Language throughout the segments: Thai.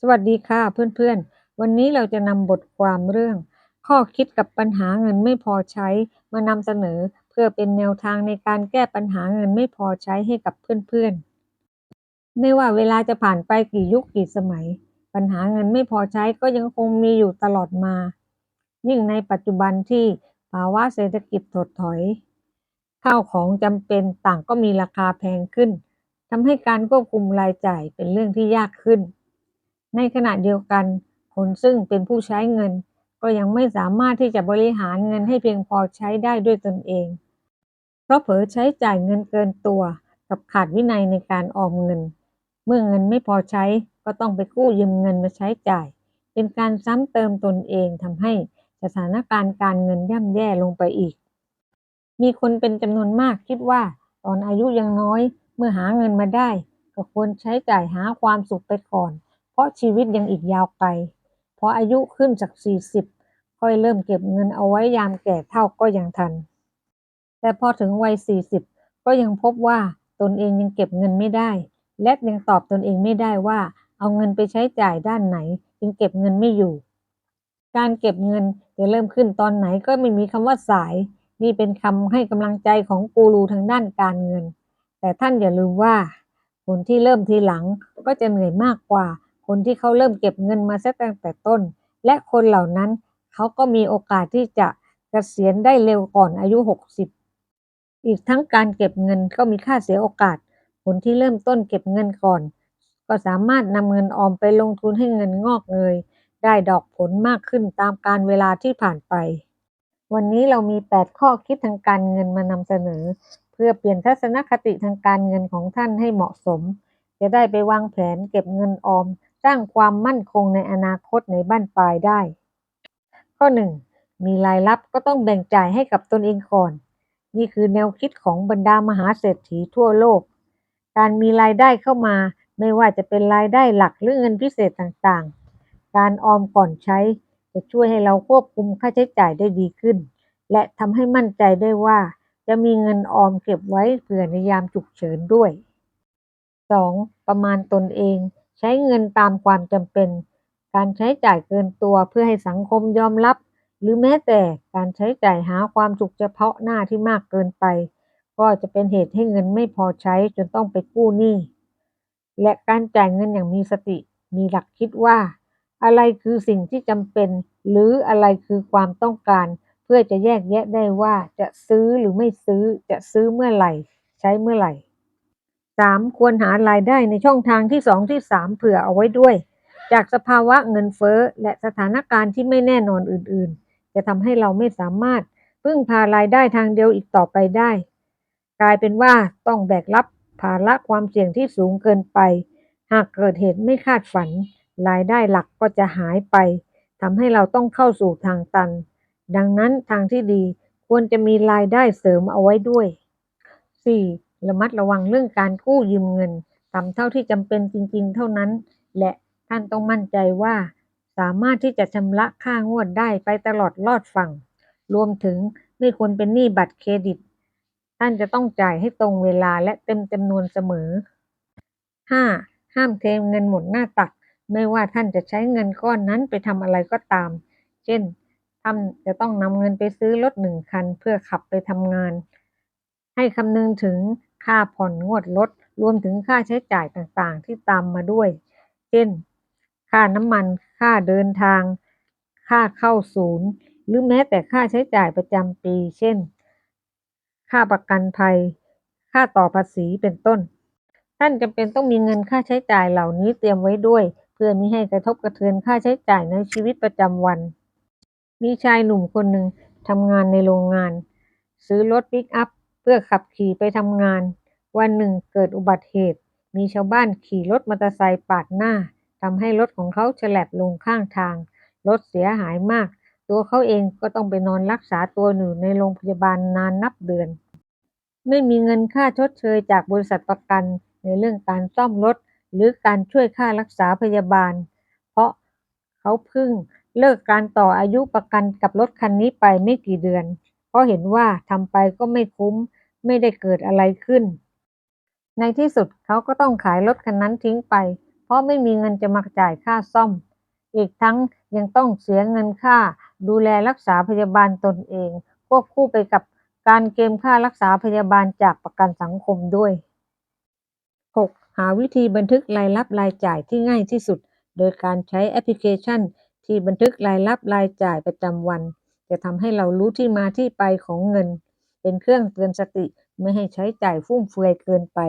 สวัสดีค่ะเพื่อนๆ วันนี้เราจะนำบทความเรื่อง ข้อคิดกับปัญหาเงินไม่พอใช้มานำเสนอเพื่อเป็นแนวทางในการแก้ปัญหาเงินไม่พอใช้ให้กับเพื่อนๆ ไม่ว่าเวลาจะผ่านไปกี่ยุคกี่สมัย ปัญหาเงินไม่พอใช้ก็ยังคงมีอยู่ตลอดมา ยิ่งในปัจจุบันที่ภาวะเศรษฐกิจถดถอย ข้าวของจำเป็นต่างก็มีราคาแพงขึ้นทำให้การควบคุมรายจ่ายเป็นเรื่องที่ยากขึ้น ในขณะเดียวกัน คนซึ่งเป็นผู้ใช้เงิน ก็ยังไม่สามารถที่จะบริหารเงินให้เพียงพอใช้ได้ด้วยตนเอง เพราะเผลอใช้จ่ายเงินเกินตัว กับขาดวินัยในการออมเงิน เมื่อเงินไม่พอใช้ก็ต้องไปกู้ยืมเงินมาใช้จ่าย เป็นการซ้ำเติมตนเองทำให้สถานการณ์การเงินย่ำแย่ลงไปอีก มีคนเป็นจำนวนมากคิดว่า ตอนอายุยังน้อย เมื่อหาเงินมาได้ ก็ควรใช้จ่ายหาความสุขไปก่อน ราะชีวิตยังอีกยาวไกลพออายุขึ้นจาก 40 ค่อยเริ่มเก็บเงินเอาไว้ยามแก่เท่าก็ยังทัน แต่พอถึงวัย 40 ก็ยังพบว่าตนเองยังเก็บเงินไม่ได้ และยังตอบตนเองไม่ได้ว่า เอาเงินไปใช้จ่ายด้านไหนจึงเก็บเงินไม่อยู่ การเก็บเงินจะเริ่มขึ้นตอนไหนก็ไม่มีคำว่าสาย นี่เป็นคำให้กำลังใจของกูรูทางด้านการเงิน แต่ท่านอย่าลืมว่า คนที่เริ่มทีหลังก็จะเหนื่อยมากกว่า คนที่เขาเริ่มเก็บเงินมาตั้งแต่ต้น และคนเหล่านั้นเขาก็มีโอกาสที่จะเกษียณได้เร็วก่อนอายุ 60 อีกทั้งการเก็บเงินก็มีค่าเสียโอกาส คนที่เริ่มต้นเก็บเงินก่อน ก็สามารถนำเงินออมไปลงทุนให้เงินงอกเงย ได้ดอกผลมากขึ้นตามการเวลาที่ผ่านไป วันนี้เรามี 8 ข้อคิดทางการเงินมานำเสนอ เพื่อเปลี่ยนทัศนคติทางการเงินของท่านให้เหมาะสม จะได้ไปวางแผนเก็บเงินออม สร้างความมั่นคงในอนาคตในบ้านปลายได้ ข้อ 1. มีรายรับก็ต้องแบ่งจ่ายให้กับตนเองก่อน นี่คือแนวคิดของบรรดามหาเศรษฐีทั่วโลก การมีรายได้เข้ามาไม่ว่าจะเป็นรายได้หลักหรือเงินพิเศษต่างๆ การออมก่อนใช้จะช่วยให้เราควบคุมค่าใช้จ่ายได้ดีขึ้น และทำให้มั่นใจได้ว่า จะมีเงินออมเก็บไว้เผื่อในยามฉุกเฉินด้วย 2. ประมาณตนเอง ใช้เงินตามความจำเป็น การใช้จ่ายเกินตัวเพื่อให้สังคมยอมรับ หรือแม้แต่การใช้จ่ายหาความสุขเฉพาะหน้าที่มากเกินไป ก็จะเป็นเหตุให้เงินไม่พอใช้จนต้องไปกู้หนี้และการจ่ายเงินอย่างมีสติ มีหลักคิดว่า อะไรคือสิ่งที่จำเป็น หรืออะไรคือความต้องการ เพื่อจะแยกแยะได้ว่าจะซื้อหรือไม่ซื้อจะซื้อเมื่อไหร่ ใช้เมื่อไหร่ 3. ควรหารายได้ในช่องทางที่ 2 ที่ 3 เผื่อเอาไว้ด้วย จากสภาวะเงินเฟ้อและสถานการณ์ที่ไม่แน่นอนอื่นๆ จะทำให้เราไม่สามารถพึ่งพารายได้ทางเดียวอีกต่อไปได้ กลายเป็นว่าต้องแบกรับภาระความเสี่ยงที่สูงเกินไป หากเกิดเหตุไม่คาดฝัน รายได้หลักก็จะหายไปทำให้เราต้องเข้าสู่ทางตัน ดังนั้นทางที่ดีควรจะมีรายได้เสริมเอาไว้ด้วย 4. ระมัดระวังเรื่องการกู้ยืมเงินทำเท่าที่จำเป็นจริง ๆ เท่านั้น และท่านต้องมั่นใจว่า สามารถที่จะชำระค่างวดได้ไปตลอดรอดฝั่ง รวมถึงไม่ควรเป็นหนี้บัตรเครดิต ท่านจะต้องจ่ายให้ตรงเวลาและเต็มจำนวนเสมอ 5. ห้ามเทเงินหมดหน้าตัก ไม่ว่าท่านจะใช้เงินก้อนนั้นไปทำอะไรก็ตาม เช่นท่านจะต้องนำเงินไปซื้อรถหนึ่งคันเพื่อขับไปทำงาน ให้คำนึงถึง ค่าผ่อนงวดรถรวมถึงค่าใช้จ่ายต่างๆ ที่ตามมาด้วย เช่น ค่าน้ำมัน ค่าเดินทาง ค่าเข้าศูนย์ หรือแม้แต่ค่าใช้จ่ายประจำปี เช่น ค่าประกันภัย ค่าต่อภาษีเป็นต้น ท่านจำเป็นต้องมีเงินค่าใช้จ่ายเหล่านี้เตรียมไว้ด้วย เพื่อมิให้กระทบกระเทือนค่าใช้จ่ายในชีวิตประจำวัน มีชายหนุ่มคนหนึ่งทำงานในโรงงาน ซื้อรถปิกอัพ พื่อขับขี่ไปทำงาน วันหนึ่งเกิดอุบัติเหตุ มีชาวบ้านขี่รถมอเตอร์ไซค์ปาดหน้าทำให้รถของเขาฉลับลงข้างทาง รถเสียหายมาก ตัวเขาเองก็ต้องไปนอนรักษาตัวอยู่ในโรงพยาบาลนานนับเดือน ไม่มีเงินค่าชดเชยจากบริษัทประกันในเรื่องการซ่อมรถหรือการช่วยค่ารักษาพยาบาล เพราะเขาพิ่งเลิกการต่ออายุประกันกับรถคันนี้ไปไม่กี่เดือน เพราะเห็นว่าทำไปก็ไม่คุ้ม ไม่ได้เกิดอะไรขึ้น ในที่สุดเขาก็ต้องขายรถคันนั้นทิ้งไป เพราะไม่มีเงินจะมาจ่ายค่าซ่อม อีกทั้งยังต้องเสียเงินค่า ดูแลรักษาพยาบาลตนเองควบคู่ไปกับการเกมค่ารักษาพยาบาลจากประกันสังคมด้วย 6. หาวิธีบันทึกรายรับรายจ่ายที่ง่ายที่สุด โดยการใช้แอปพลิเคชัน ที่บันทึกรายรับรายจ่ายประจำวัน จะทำให้เรารู้ที่มาที่ไปของเงิน เป็นเครื่องเตือนสติไม่ให้ใช้จ่ายฟุ่มเฟือยเกินไป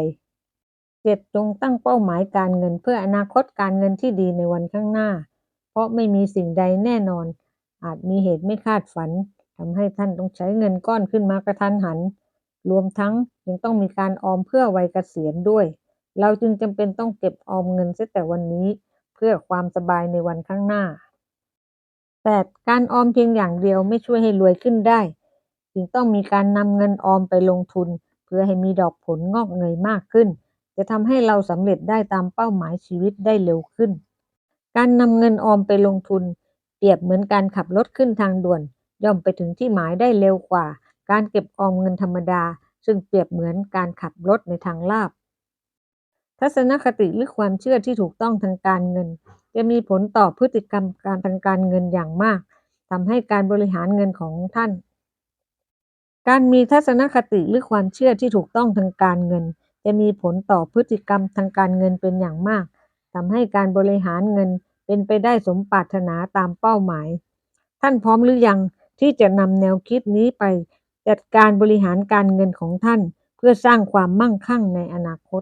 7. จงตั้งเป้าหมายการเงินเพื่ออนาคตการเงินที่ดีในวันข้างหน้า เพราะไม่มีสิ่งใดแน่นอน อาจมีเหตุไม่คาดฝันทำให้ท่านต้องใช้เงินก้อนขึ้นมากระทันหัน รวมทั้งยังต้องมีการออมเพื่อวัยเกษียณด้วย เราจึงจำเป็นต้องเก็บออมเงินเสียแต่วันนี้ เพื่อความสบายในวันข้างหน้า 8. การออมเพียงอย่างเดียวไม่ช่วยให้รวยขึ้นได้ จึงต้องมีการนำเงินออมไปลงทุน เพื่อให้มีดอกผลงอกเงยมากขึ้น จะทำให้เราสำเร็จได้ตามเป้าหมายชีวิตได้เร็วขึ้น การนำเงินออมไปลงทุน เปรียบเหมือนการขับรถขึ้นทางด่วน ย่อมไปถึงที่หมายได้เร็วกว่า การเก็บออมเงินธรรมดา ซึ่งเปรียบเหมือนการขับรถในทางลาบทัศนคติหรือความเชื่อที่ถูกต้องทางการเงิน จะมีผลต่อพฤติกรรมการทางการเงินอย่างมากทำให้การบริหารเงินของท่าน การมีทัศนคติหรือความเชื่อที่ถูกต้องทางการเงิน จะมีผลต่อพฤติกรรมทางการเงินเป็นอย่างมากทำให้การบริหารเงินเป็นไปได้สมปรารถนาตามเป้าหมาย ท่านพร้อมหรือยังที่จะนำแนวคิดนี้ไป จัดการบริหารการเงินของท่าน เพื่อสร้างความมั่งคั่งในอนาคต